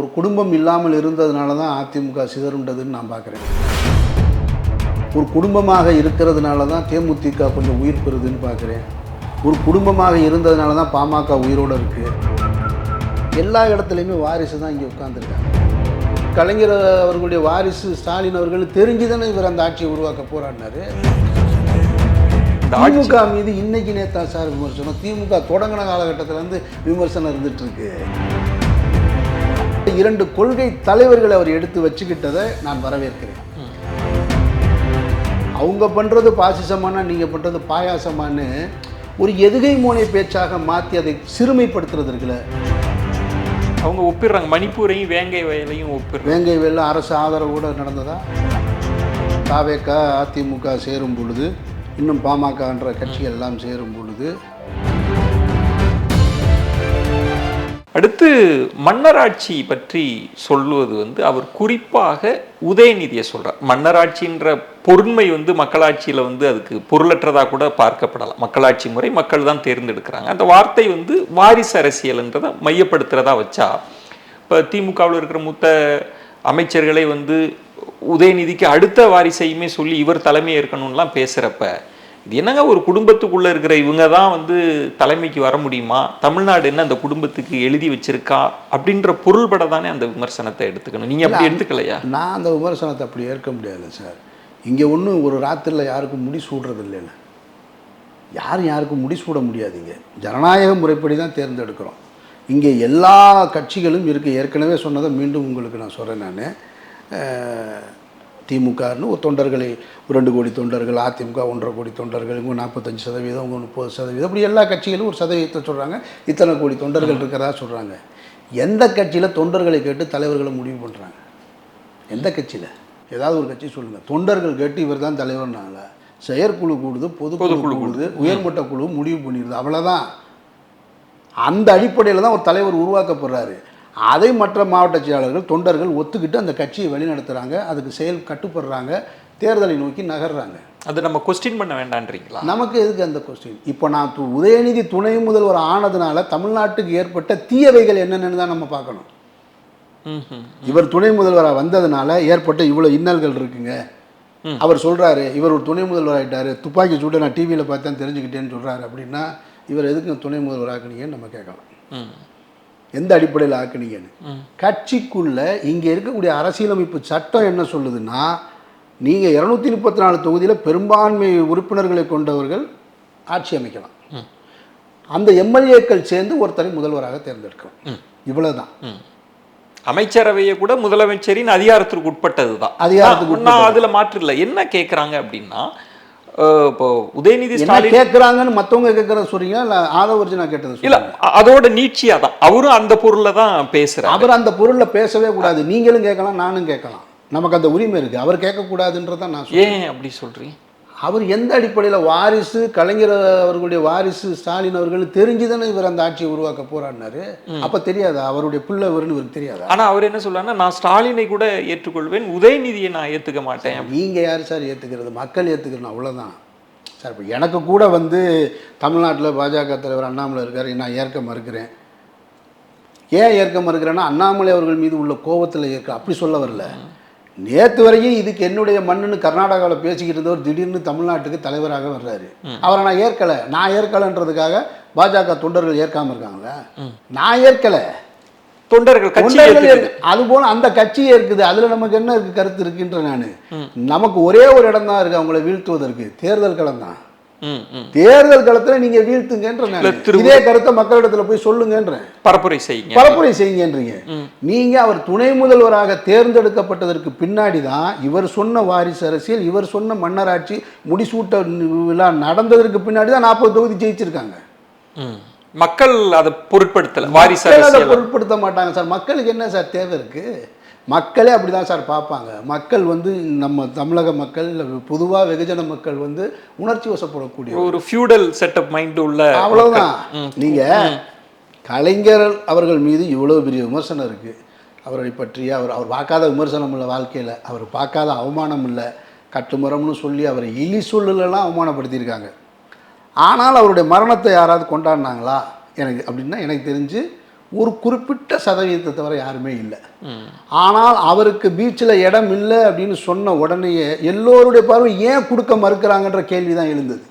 ஒரு குடும்பம் இல்லாமல் இருந்ததுனால தான் அதிமுக சிதறுண்டதுன்னு நான் பார்க்குறேன். ஒரு குடும்பமாக இருக்கிறதுனால தான் தேமுதிக கொஞ்சம் உயிர் பெறுதுன்னு பார்க்குறேன். ஒரு குடும்பமாக இருந்ததுனால தான் பாமக உயிரோடு இருக்குது எல்லா இடத்துலையுமே வாரிசு தான் இங்கே உட்காந்துருக்காங்க கலைஞர் அவர்களுடைய வாரிசு ஸ்டாலின் அவர்கள் தெரிஞ்சு தானே இவர் அந்த ஆட்சியை உருவாக்க போராடினாரு திமுக மீது இன்னைக்கு நேத்தா சார் விமர்சனம். திமுக தொடங்கின காலகட்டத்துல இருந்து விமர்சனம் இருந்துட்டு இருக்கு இரண்டு கொள்கை தலைவர்களை அவர் எடுத்து வச்சுக்கிட்டதை நான் வரவேற்கிறேன். அவங்க பண்றது பாசிசமான நீங்க பண்றது பாயாசமான்னு ஒரு எதுகை மோனை பேச்சாக மாற்றி அதை சிறுமைப்படுத்துறது இருக்குல்ல. அவங்க ஒப்பிடுறாங்க. மணிப்பூரையும் வேங்கை வயலையும் ஒப்பிடுறாங்க. வேங்கை வெள்ள அரசு ஆதரவோடு நடந்ததா? தாவேக்கா அதிமுக சேரும் பொழுது இன்னும் பாமகன்ற கட்சிகள் எல்லாம் சேரும் பொழுது அடுத்து மன்னராட்சி பற்றி சொல்லுவது வந்து அவர் குறிப்பாக உதயநிதியை சொல்கிறார் மன்னராட்சின்ற பொருண்மை வந்து மக்களாட்சியில் வந்து அதுக்கு பொருளற்றதாக கூட பார்க்கப்படலாம். மக்களாட்சி முறை மக்கள் தான் தேர்ந்தெடுக்கிறாங்க. அந்த வார்த்தை வந்து வாரிசு அரசியல்ன்றதை மையப்படுத்துகிறதா வச்சா இப்போ திமுகவில் இருக்கிற மூத்த அமைச்சர்களை வந்து உதயநிதிக்கு அடுத்த வாரிசையுமே சொல்லி இவர் தலைமை ஏற்கணும்லாம் பேசுகிறப்ப இது என்னங்க ஒரு குடும்பத்துக்குள்ள இருக்கிற இவங்க தான் வந்து தலைமைக்கு வர முடியுமா? தமிழ்நாடு என்ன அந்த குடும்பத்துக்கு எழுதி வச்சிருக்கா? அப்படின்ற பொருள்பட தானே அந்த விமர்சனத்தை எடுத்துக்கணும். நீங்க அப்படி எடுத்துக்கலையா? நான் அந்த விமர்சனத்தை அப்படி ஏற்க முடியாது சார். இங்கே ஒன்றும் ஒரு ராத்திரியில் யாருக்கும் முடி சூடுறது இல்லைல்ல யாரும் யாருக்கும் முடி சூட முடியாதுங்க ஜனநாயக முறைப்படி தான் தேர்ந்தெடுக்கிறோம். இங்கே எல்லா கட்சிகளும் இருக்குது ஏற்கனவே சொன்னதை மீண்டும் உங்களுக்கு நான் சொல்கிறேன் நான். திமுகன்னு ஒரு தொண்டர்களை ஒரு ரெண்டு கோடி தொண்டர்கள் அதிமுக ஒன்றரை கோடி தொண்டர்கள் இவங்க நாற்பத்தஞ்சு சதவீதம் இவங்க முப்பது சதவீதம் இப்படி எல்லா கட்சிகளும் ஒரு சதவீதத்தை சொல்கிறாங்க இத்தனை கோடி தொண்டர்கள் இருக்கிறதா சொல்கிறாங்க எந்த கட்சியில் தொண்டர்களை கேட்டு தலைவர்களை முடிவு பண்ணுறாங்க எந்த கட்சியில்? ஏதாவது ஒரு கட்சி சொல்லுங்கள் தொண்டர்கள் கேட்டு இவர் தான் தலைவர்னாங்களா செயற்குழு கூடுது பொதுக்குழு கூடுது. உயர்மட்ட குழு முடிவு பண்ணிடுது. அவ்வளோதான் அந்த அடிப்படையில் தான் ஒரு தலைவர் உருவாக்கப்படுறாரு. அதை மற்ற மாவட்ட செயலாளர்கள் தொண்டர்கள் ஒத்துக்கிட்டு அந்த கட்சியை வழிநடத்துகிறாங்க அதுக்கு செயல் கட்டுப்படுறாங்க தேர்தலை நோக்கி நகர்றாங்க. அது நம்ம கொஸ்டின் பண்ண வேண்டான்றீங்களா? நமக்கு எதுக்கு அந்த கொஸ்டின் இப்போ நான் உதயநிதி துணை முதல்வர் ஆனதுனால தமிழ்நாட்டுக்கு ஏற்பட்ட தீயவைகள் என்னென்னு தான் நம்ம பார்க்கணும். இவர் துணை முதல்வராக வந்ததுனால ஏற்பட்ட இவ்வளோ இன்னல்கள் இருக்குங்க. அவர் சொல்றாரு இவர் ஒரு துணை முதல்வர் ஆயிட்டாரு துப்பாக்கி சூட்டை நான் டிவியில் பார்த்தேன் தெரிஞ்சுக்கிட்டேன்னு சொல்றாரு அப்படின்னா இவர் எதுக்கு துணை முதல்வர் ஆக்குனீங்கன்னு நம்ம கேட்கலாம். எந்த அடிப்படையில் ஆக்குனீங்கன்னு? கட்சிக்குள்ள இங்கே இருக்கக்கூடிய அரசியலமைப்பு சட்டம் என்ன சொல்லுதுன்னா நீங்கள் இரநூத்தி முப்பத்தி நாலு தொகுதியில் பெரும்பான்மை உறுப்பினர்களை கொண்டவர்கள் ஆட்சி அமைக்கலாம். அந்த எம்எல்ஏக்கள் சேர்ந்து ஒருத்தரை முதல்வராக தேர்ந்தெடுக்கலாம். இவ்வளவுதான். அமைச்சரவையை கூட முதலமைச்சரின் அதிகாரத்திற்கு உட்பட்டதுதான். அதிகாரத்துக்கு நான் நான் அதுல மாற்று இல்லை. என்ன கேக்குறாங்க அப்படின்னா இப்போ உதயநிதி ஸ்டாலின் கேட்குறாங்கன்னு மற்றவங்க கேட்குறத சொல்றீங்க இல்லை ஆதவர்ஜி நான் கேட்டதை இல்ல அதோட நீட்சியா தான் அவரும் அந்த பொருள்ல தான் பேசுறாரு. அவர் அந்த பொருளில் பேசவே கூடாது. நீங்களும் கேட்கலாம் நானும் கேட்கலாம். நமக்கு அந்த உரிமை இருக்கு. அவர் கேட்கக்கூடாதுன்றதான் நான் ஏன் அப்படி சொல்றீங்க? அவர் எந்த அடிப்படையில் வாரிசு கலைஞர் அவர்களுடைய வாரிசு ஸ்டாலின் அவர்கள் தெரிஞ்சு தானே இவர் அந்த ஆட்சியை உருவாக்க போராடினாரு அப்போ தெரியாதா? அவருடைய பிள்ளை இவருன்னு இவருக்கு தெரியாதா? ஆனா அவர் என்ன சொல்றாருன்னா நான் ஸ்டாலினை கூட ஏற்றுக்கொள்வேன் உதயநிதியை நான் ஏத்துக்க மாட்டேன். நீங்கள் யார் சார் ஏற்றுக்கிறது மக்கள் ஏற்றுக்கணும் அவ்வளோதான் சார் இப்போ எனக்கு கூட வந்து தமிழ்நாட்டில் பாஜக தலைவர் அண்ணாமலை இருக்கார் நான் ஏற்க மறுக்கிறேன். ஏன் ஏற்க மறுக்கிறேன்னா அண்ணாமலை அவர்கள் மீது உள்ள கோபத்தில் ஏற்க அப்படி சொல்ல வரல. நேற்று வரையும் இதுக்கு என்னுடைய மண்ணுன்னு கர்நாடகாவில் பேசிக்கிட்டு இருந்தவர் திடீர்னு தமிழ்நாட்டுக்கு தலைவராக வர்றாரு. அவரை நான் ஏற்கலை. நான் ஏற்கலைன்றதுக்காக பாஜக தொண்டர்கள் ஏற்காம இருக்காங்களா? நான் ஏற்கலை. தொண்டர்கள் கட்சி அது போல அந்த கட்சியே இருக்குது அதுல நமக்கு என்ன இருக்கு கருத்து இருக்குன்ற நான். நமக்கு ஒரே ஒரு இடம் தான் இருக்கு அவங்கள வீழ்த்துவதற்கு. தேர்தல் களம் தான். தேர்தல் களத்துல நீங்க வீழ்த்துங்கன்ற இதே கருத்தை மக்களிடத்துல போய் சொல்லுங்கன்றேன். பரப்புரை செய்யுங்க. பரப்புரை செய்யுங்கன்றீங்க. நீங்க அவர் துணை முதல்வராக தேர்ந்தெடுக்கப்பட்டதற்கு பின்னாடி தான் இவர் சொன்ன வாரிசு அரசியல் இவர் சொன்ன மன்னராட்சி முடிசூட்ட விழா நடந்ததற்கு பின்னாடி தான் நாற்பது தொகுதி ஜெயிச்சிருக்காங்க. மக்கள் அதை பொருட்படுத்தல வாரிசு அதை பொருட்படுத்த மாட்டாங்க சார். மக்களுக்கு என்ன சார் தேவை இருக்கு? மக்களே அப்படிதான் சார் பார்ப்பாங்க. மக்கள் வந்து நம்ம தமிழக மக்கள் இல்ல பொதுவா வெகுஜன மக்கள் வந்து உணர்ச்சி வசப்படக்கூடிய ஒரு ஃபியூடல் செட்டப் மைண்ட் உள்ள அவ்வளவுதான். நீங்க கலைஞர் அவர்கள் மீது இவ்வளவு பெரிய விமர்சனம் இருக்கு. அவரை பற்றி அவர் அவர் பார்க்காத விமர்சனம் இல்லை வாழ்க்கையில். அவர் பார்க்காத அவமானம் இல்லை. கட்டுமரம்னு சொல்லி அவரை இழி சொல்லலாம் அவமானப்படுத்தியிருக்காங்க. ஆனால் அவருடைய மரணத்தை யாராவது கொண்டாடினாங்களா? எனக்கு அப்படின்னா எனக்கு தெரிஞ்சு ஒரு குறிப்பிட்ட சதவீதத்தை தவிர யாருமே இல்லை. ஆனால் அவருக்கு பீச்சில் இடம் இல்லை அப்படின்னு சொன்ன உடனேயே எல்லோருடைய பார்வை ஏன் கொடுக்க மறுக்கிறாங்கன்ற கேள்வி தான் எழுந்தது.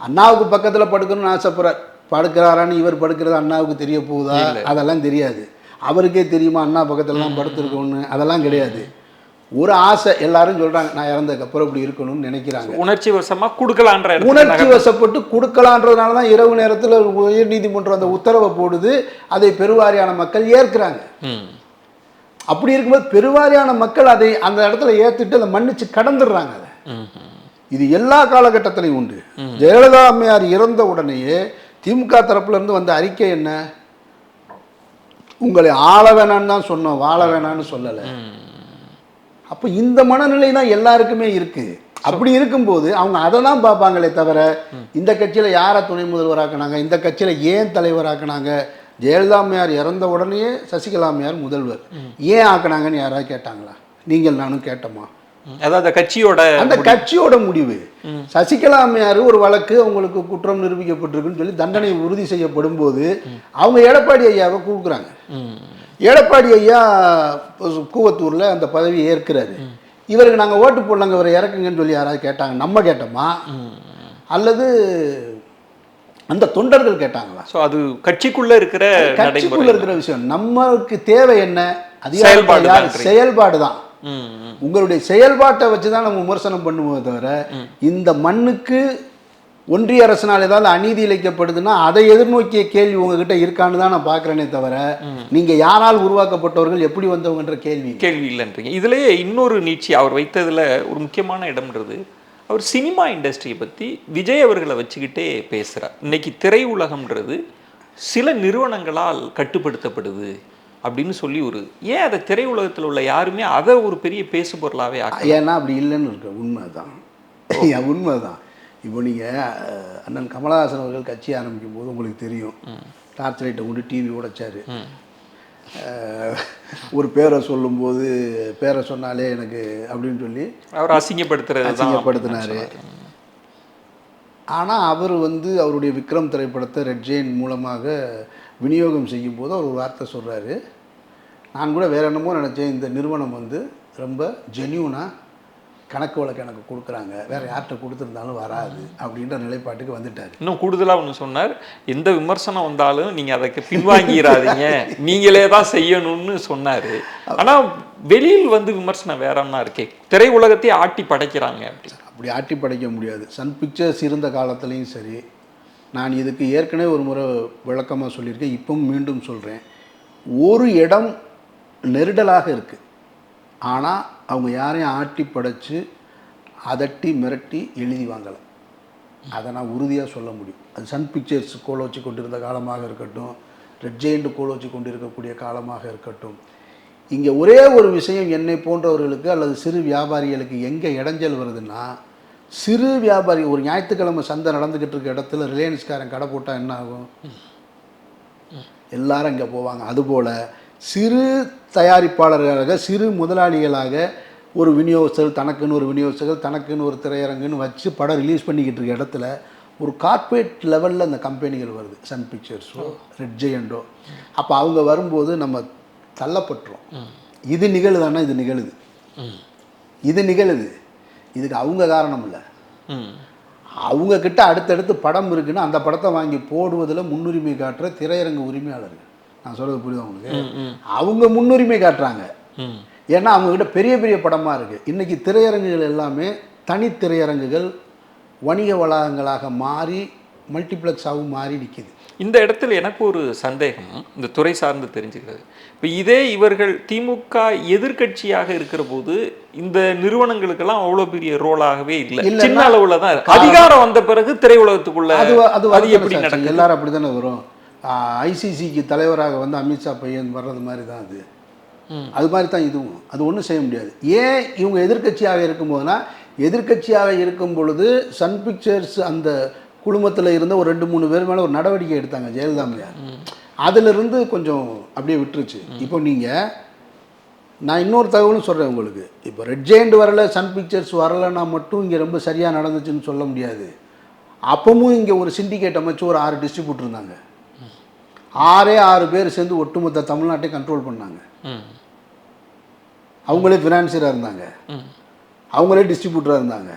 அண்ணாவுக்கு பக்கத்தில் படுக்கணும்னு ஆசைப்படுறார் படுக்கிறாரான்னு இவர் படுக்கிறது அண்ணாவுக்கு தெரிய போகுதா? அதெல்லாம் தெரியாது. அவருக்கே தெரியுமா அண்ணா பக்கத்தில் தான் படுத்துருக்கோன்னு அதெல்லாம் கிடையாது. ஒரு ஆசை எல்லாரும் சொல்கிறாங்க நான் இறந்ததுக்கப்புறம் இப்படி இருக்கணும்னு நினைக்கிறாங்க. உணர்ச்சி வசமா கொடுக்கலான்ற உணர்ச்சி வசப்பட்டு கொடுக்கலான்றதுனால தான் இரவு நேரத்தில் உயர் நீதிமன்றம் அந்த உத்தரவை போடுது. அதை பெருவாரியான மக்கள் ஏற்கிறாங்க. அப்படி இருக்கும்போது பெருவாரியான மக்கள் அதை அந்த இடத்துல ஏத்துட்டு அதை மன்னிச்சு கடந்துடுறாங்க அதை. இது எல்லா காலகட்டத்திலையும் உண்டு. ஜெயலலிதா அம்மையார் இறந்த உடனேயே திமுக தரப்புல இருந்து வந்த அறிக்கை என்ன? உங்களை ஆள வேணான்னு தான் சொன்னோம் வாழ வேணான்னு சொல்லலை. அப்போ இந்த மனநிலை தான் எல்லாருக்குமே இருக்கு. அப்படி இருக்கும்போது அவங்க அதை தான் பார்ப்பாங்களே தவிர இந்த கட்சியில் யாரை துணை முதல்வராக்குனாங்க இந்த கட்சியில் ஏன் தலைவராக்குனாங்க ஜெயலலிதா அம்மையார் இறந்த உடனேயே சசிகலா அம்மையார் முதல்வர். ஏன் ஆக்குனாங்கன்னு யாராவது கேட்டாங்களா? நீங்கள் நானும் கேட்டோமா. அதாவது கட்சியோட அந்த கட்சியோட முடிவு. சசிகலா அம்மையார் ஒரு வழக்கு அவங்களுக்கு குற்றம் நிரூபிக்கப்பட்டிருக்குன்னு சொல்லி தண்டனை உறுதி செய்யப்படும் போது அவங்க எடப்பாடி ஐயாவை கூப்பிடுறாங்க. எடப்பாடி ஐயா கூவத்தூரில் அந்த பதவி ஏற்கிறாரு. இவருக்கு நாங்கள் ஓட்டு போடலாங்க இவரை இறக்குங்கன்னு சொல்லி யாராவது கேட்டாங்க? நம்ம கேட்டோமா? அல்லது அந்த தொண்டர்கள் கேட்டாங்களா? ஸோ அது கட்சிக்குள்ள இருக்கிற கட்சிக்குள்ள இருக்கிற விஷயம். நமக்கு தேவை என்ன? செயல்பாடு அதிகாரம் தான் செயல்பாடு தான். உங்களுடைய செயல்பாட்டை வச்சு தான் நம்ம விமர்சனம் பண்ணுவோமே தவிர இந்த மண்ணுக்கு ஒன்றிய அரசினால் ஏதாவது அநீதி இழைக்கப்படுதுன்னா அதை எதிர்நோக்கிய கேள்வி உங்ககிட்ட இருக்கான்னு தான் நான் பார்க்குறேனே தவிர நீங்க யாரால் உருவாக்கப்பட்டவர்கள் எப்படி வந்தவங்கன்ற கேள்வி கேள்வி இல்லைன்றீங்க. இதுலயே இன்னொரு நீட்சி அவர் வைத்ததுல ஒரு முக்கியமான இடம்ன்றது அவர் சினிமா இண்டஸ்ட்ரியை பத்தி விஜய் அவர்களை வச்சுக்கிட்டே பேசுறார். இன்னைக்கு திரையுலகம்ன்றது சில நிறுவனங்களால் கட்டுப்படுத்தப்படுது அப்படின்னு சொல்லி ஒரு ஏன் அதை திரையுலகத்தில் உள்ள யாருமே அதை ஒரு பெரிய பேசு பொருளாவே ஆக்க ஏன்னா அப்படி இல்லைன்னு இருக்க உண்மைதான். உண்மைதான்? இப்போ நீங்கள் அண்ணன் கமலஹாசன் அவர்கள் கட்சி ஆரம்பிக்கும் போது உங்களுக்கு தெரியும். டார்ச் லைட்டை கொண்டு டிவி உடைச்சாரு. ஒரு பேரை சொல்லும்போது பேரை சொன்னாலே எனக்கு அப்படின்னு சொல்லி அவர் அசிங்கப்படுத்துறது தான். அசிங்கப்படுத்தினாரு. ஆனால் அவர் வந்து அவருடைய விக்ரம் திரைப்படத்தை ரெட் ஜெயின் மூலமாக விநியோகம் செய்யும்போது அவர் ஒரு வார்த்தை சொல்கிறாரு நான் கூட வேற என்னமோ நினச்சேன் இந்த நிறுவனம் வந்து ரொம்ப ஜென்யூனாக கணக்கு வழக்கு எனக்கு கொடுக்குறாங்க. வேற யார்கிட்ட கொடுத்துருந்தாலும் வராது அப்படின்ற நிலைப்பாட்டுக்கு வந்துட்டார். இன்னும் கூடுதலா ஒன்று சொன்னார். எந்த விமர்சனம் வந்தாலும் நீங்க அதுக்கு பின்வாங்கிடாதீங்க நீங்களே தான் செய்யணும்னு சொன்னாரு. ஆனா வெளியில் வந்து விமர்சனம் வேறன்னா இருக்கே? திரையுலகத்தையே ஆட்டி படைக்கிறாங்க அப்படி. அப்படி ஆட்டி படைக்க முடியாது. சன் பிக்சர்ஸ் இருந்த காலத்துலேயும் சரி நான் இதுக்கு ஏற்கனவே ஒரு முறை விளக்கமாக சொல்லியிருக்கேன். இப்பவும் மீண்டும் சொல்கிறேன் ஒரு இடம் நெருடலாக இருக்குது ஆனால் அவங்க யாரையும் ஆட்டி படைச்சி அதட்டி மிரட்டி எழுதி வாங்கலை அதை நான் உறுதியாக சொல்ல முடியும். அது சன் பிக்சர்ஸ் கோலோச்சி கொண்டிருந்த காலமாக இருக்கட்டும் ரெட் ஜெயிண்ட் வச்சு கொண்டிருக்கக்கூடிய காலமாக இருக்கட்டும். இங்கே ஒரே ஒரு விஷயம் என்னை போன்றவர்களுக்கு அல்லது சிறு வியாபாரிகளுக்கு எங்கே இடைஞ்சல் வருதுன்னா சிறு வியாபாரி ஒரு ஞாயிற்றுக்கிழமை சந்தை நடந்துக்கிட்டு இருக்க இடத்துல ரிலையன்ஸ்காரன் கடை போட்டால் என்ன ஆகும்? எல்லாரும் இங்கே போவாங்க. அதுபோல் சிறு தயாரிப்பாளர்களாக சிறு முதலாளிகளாக ஒரு விநியோகஸ்தர் தனக்குன்னு ஒரு விநியோகஸ்தர்கள் தனக்குன்னு ஒரு திரையரங்குன்னு வச்சு படம் ரிலீஸ் பண்ணிக்கிட்டு இருக்க இடத்துல ஒரு கார்ப்பரேட் லெவலில் அந்த கம்பெனிகள் வருது. சன் பிக்சர்ஸோ ரெட் ஜெயண்டோ அப்போ அவங்க வரும்போது நம்ம தள்ளப்பட்டுரும் இது நிகழுதானா இது நிகழுது. இது நிகழுது. இதுக்கு அவங்க காரணம் இல்லை. அவங்க கிட்ட அடுத்தடுத்து படம் இருக்குன்னா அந்த படத்தை வாங்கி போடுவதில் முன்னுரிமை காட்டுற திரையரங்கு உரிமையாளர்கள். நான் சொல்றது புரியுதா உங்களுக்கு? அவங்க முன்னுரிமை காட்டுறாங்க. ஏன்னா அவங்கக்கிட்ட பெரிய பெரிய படமாக இருக்குது இன்றைக்கி திரையரங்குகள் எல்லாமே தனி திரையரங்குகள் வணிக வளாகங்களாக மாறி மல்டிப்ளெக்ஸாகவும் மாறி நிற்கிது இந்த இடத்துல எனக்கு ஒரு சந்தேகம் இந்த துறை சார்ந்து தெரிஞ்சுக்கிறது. இப்போ இதே இவர்கள் திமுக எதிர்க்கட்சியாக இருக்கிற போது இந்த நிறுவனங்களுக்கெல்லாம் அவ்வளோ பெரிய ரோலாகவே இல்லை. சின்ன அளவுல தான் அதிகாரம் வந்த பிறகு திரையுலகத்துக்குள்ள அது அது அது எப்படி நடக்குது? எல்லாரும் அப்படி தானே வரும் ஐசிசிக்கு தலைவராக வந்து அமித்ஷா பையன் வர்றது மாதிரி தான் அது. அது மாதிரி தான் இதுவும். அது ஒன்றும் செய்ய முடியாது. ஏன் இவங்க எதிர்க்கட்சியாக இருக்கும்போதுனா எதிர்க்கட்சியாக இருக்கும் பொழுது சன் பிக்சர்ஸ் அந்த குழுமத்தில் இருந்த ஒரு ரெண்டு மூணு பேர் மேலே ஒரு நடவடிக்கை எடுத்தாங்க ஜெயலலிதா அம்மையார். அதிலிருந்து கொஞ்சம் அப்படியே விட்டுருச்சு. இப்போ நீங்கள் நான் இன்னொரு தகவலும் சொல்கிறேன் உங்களுக்கு. இப்போ ரெட் ஜெயண்ட் வரல சன் பிக்சர்ஸ் வரலைன்னா மட்டும் இங்கே ரொம்ப சரியாக நடந்துச்சுன்னு சொல்ல முடியாது. அப்பவும் இங்கே ஒரு சிண்டிகேட் அமைச்சு ஒரு ஆறு டிஸ்ட்ரிபியூட்டர் இருந்தாங்க. ஆறே ஆறு பேர் சேர்ந்து ஒட்டுமொத்த தமிழ்நாட்டை கண்ட்ரோல் பண்ணாங்க. அவங்களே ஃபினான்சியராக இருந்தாங்க. அவங்களே டிஸ்ட்ரிபியூட்டராக இருந்தாங்க.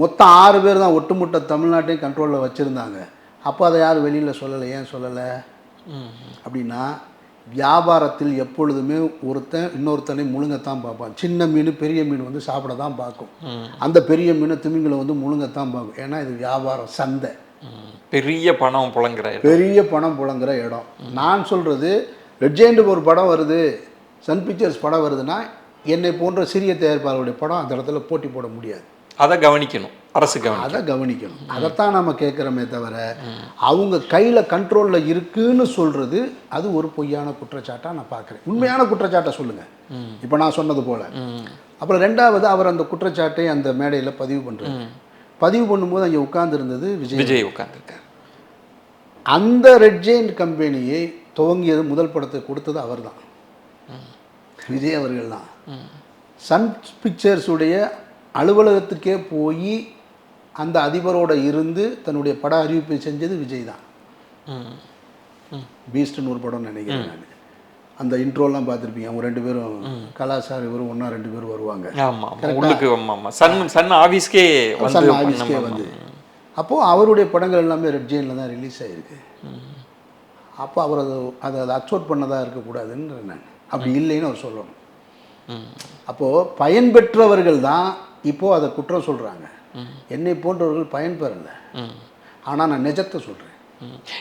மொத்தம் ஆறு பேர் தான் ஒட்டுமொத்த தமிழ்நாட்டையும் கண்ட்ரோலில் வச்சுருந்தாங்க. அப்போ அதை யாரும் வெளியில் சொல்லலை. ஏன் சொல்லலை? அப்படின்னா வியாபாரத்தில் எப்பொழுதுமே ஒருத்தன் இன்னொருத்தனை முழுங்கத்தான் பார்ப்பான். சின்ன மீன் பெரிய மீன் வந்து சாப்பிட தான் பார்க்கும். அந்த பெரிய மீனை திமிங்களை வந்து முழுங்கத்தான் பார்க்கும். ஏன்னா இது வியாபாரம் சந்தை. பெரிய பணம் புழங்குற. பெரிய பணம் புழங்குற இடம். நான் சொல்கிறது ரெட் ஜெயிண்ட் ஒரு படம் வருது. சன் பிக்சர்ஸ் படம் வருதுன்னா என்னை போன்ற சிறிய தயாரிப்பாளருடைய படம் அந்த இடத்துல போட்டி போட முடியாது. அதை கவனிக்கணும். அரசு கவனிக்கணும். அதை கவனிக்கணும். அதைத்தான் நம்ம கேட்குறோமே தவிர அவங்க கையில் கண்ட்ரோலில் இருக்குன்னு சொல்கிறது அது ஒரு பொய்யான குற்றச்சாட்டாக நான் பார்க்குறேன். உண்மையான குற்றச்சாட்டை சொல்லுங்கள் இப்போ நான் சொன்னது போல். அப்புறம் ரெண்டாவது அவர் அந்த குற்றச்சாட்டை அந்த மேடையில் பதிவு பண்ணுறாரு பதிவு பண்ணும்போது அங்கே உட்கார்ந்திருந்தது விஜய். விஜய் உட்காந்துருக்கார் அந்த ரெட் கம்பெனியை துவங்கியது முதல் படத்தை கொடுத்தது அவர்தான். விஜய் அவர்கள் தான் சன் பிக்சர்ஸுடைய அலுவலகத்துக்கே போய் அந்த அதிபரோட இருந்து தன்னுடைய பட அறிவிப்பை செஞ்சது விஜய் தான். பீஸ்ட்னு ஒரு படம் நினைக்கிறேன் நான். அந்த இன்ட்ரோலாம் பார்த்துருப்பீங்க. அவங்க ரெண்டு பேரும் கலாசார் இவரும் ஒன்றா ரெண்டு பேரும் வருவாங்க. சன் வந்து சன் ஆஃபீஸ்க்கே வந்து. அப்போது அவருடைய படங்கள் எல்லாமே ரெட் ஜெயினில் தான் ரிலீஸ் ஆகிருக்கு அப்போ அவர் அதை அதை அதை அக்சோட் பண்ணதாக இருக்கக்கூடாதுன்ற நான். அப்படி இல்லைன்னு அவர் சொல்லணும். அப்போது பயன்பெற்றவர்கள் தான் இப்போது அதை குற்றம் சொல்கிறாங்க என்னை போன்றவர்கள் பயன்பெறல ஆனால் நான் நிஜத்தை சொல்கிறேன்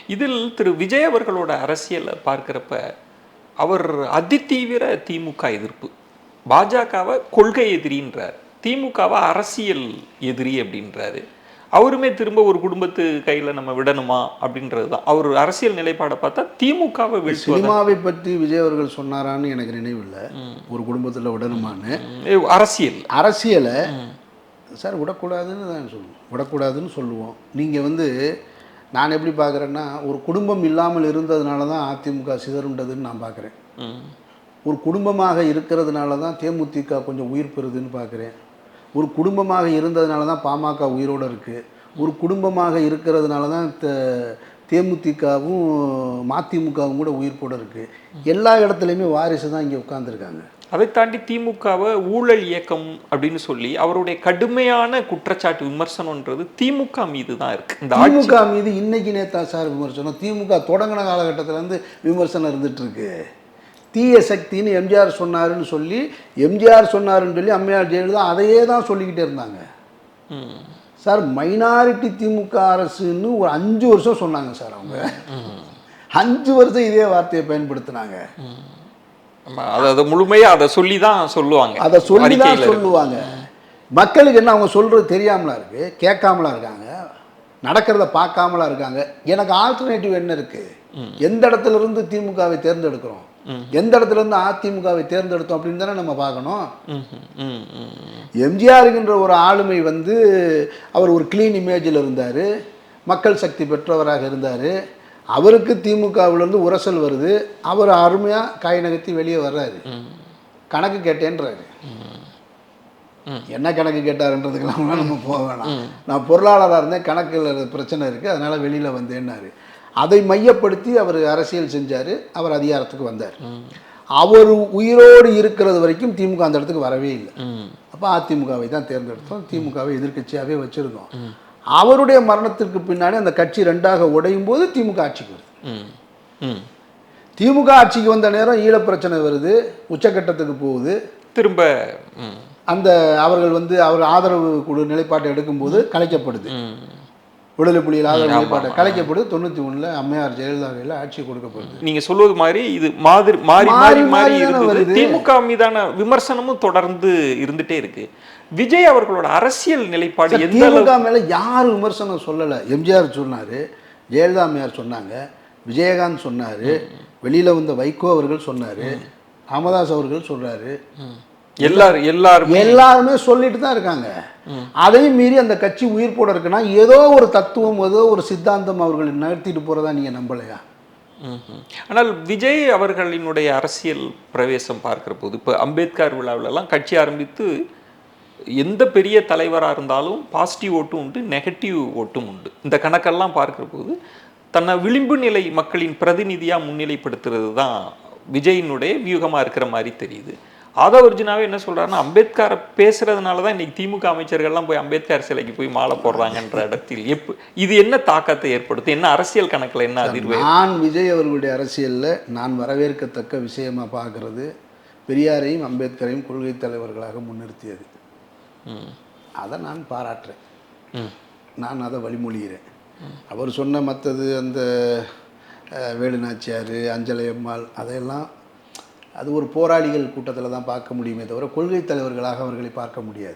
இதில் திரு விஜய் அவர்களோட அரசியலை பார்க்குறப்ப அவர் அதிதீவிர திமுக எதிர்ப்பு. பாஜகவை கொள்கை எதிரின்றார். திமுகவை அரசியல் எதிரி அப்படின்றாரு. அவருமே திரும்ப ஒரு குடும்பத்து கையில் நம்ம விடணுமா அப்படின்றது தான் அவர் அரசியல் நிலைப்பாடை பார்த்தா திமுகவை சினிமாவை பற்றி விஜய் அவர்கள் சொன்னாரான்னு எனக்கு நினைவில்லை ஒரு குடும்பத்தில் விடணுமான்னு. அரசியல். அரசியலை சார் விடக்கூடாதுன்னு தான் சொல்லுவோம். விடக்கூடாதுன்னு சொல்லுவோம். நீங்கள் வந்து நான் எப்படி பார்க்குறேன்னா ஒரு குடும்பம் இல்லாமல் இருந்ததுனால தான் அதிமுக சிதறுண்டதுன்னு நான் பார்க்குறேன் ஒரு குடும்பமாக இருக்கிறதுனால தான் தேமுதிக கொஞ்சம் உயிர் பெறுதுன்னு பார்க்குறேன் ஒரு குடும்பமாக இருந்ததுனால தான் பாமக உயிரோடு இருக்குது ஒரு குடும்பமாக இருக்கிறதுனால தான் த- தேமுதிகவும் மதிமுகவும் கூட உயிர்ப்போடு இருக்குது எல்லா இடத்துலையுமே வாரிசு தான் இங்கே உட்காந்துருக்காங்க அதை தாண்டி திமுகவை ஊழல் இயக்கம் அப்படின்னு சொல்லி அவருடைய கடுமையான குற்றச்சாட்டு விமர்சனம்ன்றது திமுக மீது தான் இருக்கு. இந்த திமுக மீது இன்னைக்கு நேத்தா சார் விமர்சனம். திமுக தொடங்கின காலகட்டத்திலேருந்து விமர்சனம் இருந்துட்டு இருக்கு. தீய சக்தின்னு எம்ஜிஆர் சொன்னாருன்னு சொல்லி எம்ஜிஆர் சொன்னாருன்னு சொல்லி அம்மையார் ஜெயலலிதா அதையே தான் சொல்லிக்கிட்டே இருந்தாங்க. சார் மைனாரிட்டி திமுக அரசுன்னு ஒரு அஞ்சு வருஷம் சொன்னாங்க சார் அவங்க. அஞ்சு வருஷம் இதே வார்த்தையை பயன்படுத்தினாங்க. அது அது முழுமையா அதை சொல்லி தான் சொல்லுவாங்க. அதை சொல்லி தான். சொல்லுவாங்க. மக்களுக்கு என்ன அவங்க சொல்கிறது தெரியாமலா இருக்கு கேட்காமலா இருக்காங்க நடக்கிறத பார்க்காமலா இருக்காங்க. எனக்கு ஆல்டர்னேட்டிவ் என்ன இருக்கு? எந்த இடத்துல இருந்து திமுகவை தேர்ந்தெடுக்கிறோம்? எந்த இடத்துல இருந்து அதிமுகவை தேர்ந்தெடுத்தோம் அப்படின்னு தானே நம்ம பார்க்கணும். எம்ஜிஆருங்கிற ஒரு ஆளுமை வந்து அவர் ஒரு க்ளீன் இமேஜில் இருந்தார். மக்கள் சக்தி பெற்றவராக இருந்தார். அவருக்கு திமுகவிலேருந்து உரசல் வருது. அவர் அருமையாக காய் நகர்த்தி வெளியே வர்றாரு. கணக்கு கேட்டேன்றாரு. என்ன கணக்கு கேட்டாருன்றதுக்கெல்லாம் நம்ம போக வேணாம். நான் பொருளாளராக இருந்தேன். கணக்கில் பிரச்சனை இருக்குது அதனால் வெளியில் வந்தேன்னாரு. அதை மையப்படுத்தி அவர் அரசியல் செஞ்சார் அவர் அதிகாரத்துக்கு வந்தார். அவர் உயிரோடு இருக்கிறது வரைக்கும் திமுக அந்த இடத்துக்கு வரவே இல்லை. அப்போ அதிமுகவை தான் தேர்ந்தெடுத்தோம். திமுகவை எதிர்க்கட்சியாகவே வச்சுருந்தோம். அவருடைய மரணத்திற்கு பின்னாடி அந்த கட்சி ரெண்டாக உடையும் போது திமுக ஆட்சிக்கு வருது. திமுக ஆட்சிக்கு வந்த நேரம் ஈழப் பிரச்சனை வருது உச்சக்கட்டத்துக்கு போகுது. திரும்ப அந்த அவர்கள் வந்து அவர் ஆதரவு குழு நிலைப்பாட்டை எடுக்கும்போது கலைக்கப்படுது. விடுதலை புலிகள் ஆதரவு நிலைப்பாட்டை கலைக்கப்படுது தொண்ணூற்றி ஒன்றில் அம்மையார் ஜெயலலிதா கையில் ஆட்சி கொடுக்கப்படுது நீங்க சொல்வது மாதிரி இது மாதிரி மாறி மாறி மாறி இருந்தது. திமுக மீதான விமர்சனமும் தொடர்ந்து இருந்துட்டே இருக்கு. விஜய் அவர்களோட அரசியல் நிலைப்பாடு திமுக மேலே யார் விமர்சனம் சொல்லலை? எம்ஜிஆர் சொன்னார் ஜெயலலிதா அம்மையார் சொன்னாங்க விஜயகாந்த் சொன்னார் வெளியில் வந்த வைகோ அவர்கள் சொன்னார் ராமதாஸ் அவர்கள் சொல்றாரு. எல்லாரும் எல்லாருமே. எல்லாருமே சொல்லிட்டு தான் இருக்காங்க. அதையும் மீறி அந்த கட்சி உயிர் போட இருக்குன்னா ஏதோ ஒரு தத்துவம் ஏதோ ஒரு சித்தாந்தம் அவர்களை நகர்த்திட்டு போகிறதா நீங்கள் நம்பலையா. ஆனால் விஜய் அவர்களினுடைய அரசியல் பிரவேசம் பார்க்கிற போது இப்போ அம்பேத்கர் விழாவிலலாம் கட்சி ஆரம்பித்து எந்த பெரிய தலைவராக இருந்தாலும் பாசிட்டிவ் ஓட்டும் உண்டு நெகட்டிவ் ஓட்டும் உண்டு. இந்த கணக்கெல்லாம் பார்க்கிற போது தன்னை விளிம்பு நிலை மக்களின் பிரதிநிதியா முன்னிலைப்படுத்துறது தான் விஜயினுடைய வியூகமா இருக்கிற மாதிரி தெரியுது. ஆதவர்ஜுனாவே என்ன சொல்றாருன்னா அம்பேத்கரை பேசுறதுனால தான் இன்னைக்கு திமுக அமைச்சர்கள்லாம் போய் அம்பேத்கர் சிலைக்கு போய் மாலை போடுறாங்கன்ற இடத்தில் எப் இது என்ன தாக்கத்தை ஏற்படுத்தும்? என்ன அரசியல் கணக்குல என்ன அதிர்வு? நான் விஜய் அவர்களுடைய அரசியலில் நான் வரவேற்கத்தக்க விஷயமா பார்க்கறது பெரியாரையும் அம்பேத்கரையும் கொள்கை தலைவர்களாக முன்னிறுத்தியது. அதை நான் பாராட்டுறேன். நான் அதை வழிமொழிகிறேன். அவர் சொன்ன மற்றது அந்த அஹ், வேலு நாச்சியார் அஞ்சலை அம்மாள் அதையெல்லாம் அது ஒரு போராளிகள் கூட்டத்தில் தான் பார்க்க முடியுமே தவிர கொள்கை தலைவர்களாக அவர்களை பார்க்க முடியாது.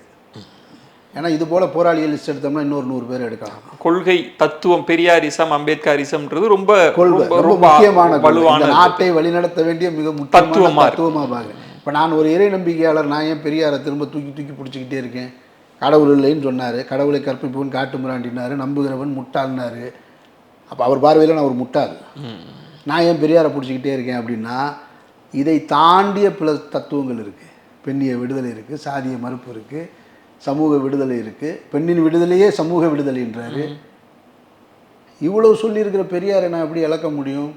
ஏன்னா இது போல் போராளிகள் லிஸ்ட் எடுத்தோம்னா இன்னொரு நூறு பேர் எடுக்கலாம். கொள்கை தத்துவம் பெரியாரிசம் அம்பேத்கரிசம்ன்றது ரொம்ப ரொம்ப- முக்கியமான. வலுவான நாட்டை வழிநடத்த வேண்டிய மிக முக்கியமான தத்துவமா இருக்கு. தத்துவமாக பார்க்குறேன் இப்போ நான் ஒரு இறை நம்பிக்கையாளர் நான் ஏன் பெரியாரை திரும்ப தூக்கி தூக்கி பிடிச்சிக்கிட்டே இருக்கேன்? கடவுள் இல்லைன்னு சொன்னார். கடவுளை கற்பிப்பவன் காட்டு மிராண்டினாரு. நம்புகிறவன் முட்டாள்னாரு. அப்போ அவர் பார்வையில் நான் ஒரு முட்டாள். நான் ஏன் பெரியாரை பிடிச்சிக்கிட்டே இருக்கேன் அப்படின்னா இதை தாண்டிய பிற தத்துவங்கள் இருக்குது பெண்ணிய விடுதலை இருக்குது சாதிய மறுப்பு இருக்குது சமூக விடுதலை இருக்குது பெண்ணின் விடுதலையே சமூக விடுதலைன்றாரு இவ்வளவு சொல்லியிருக்கிற பெரியாரை நான் எப்படி இழக்க முடியும்?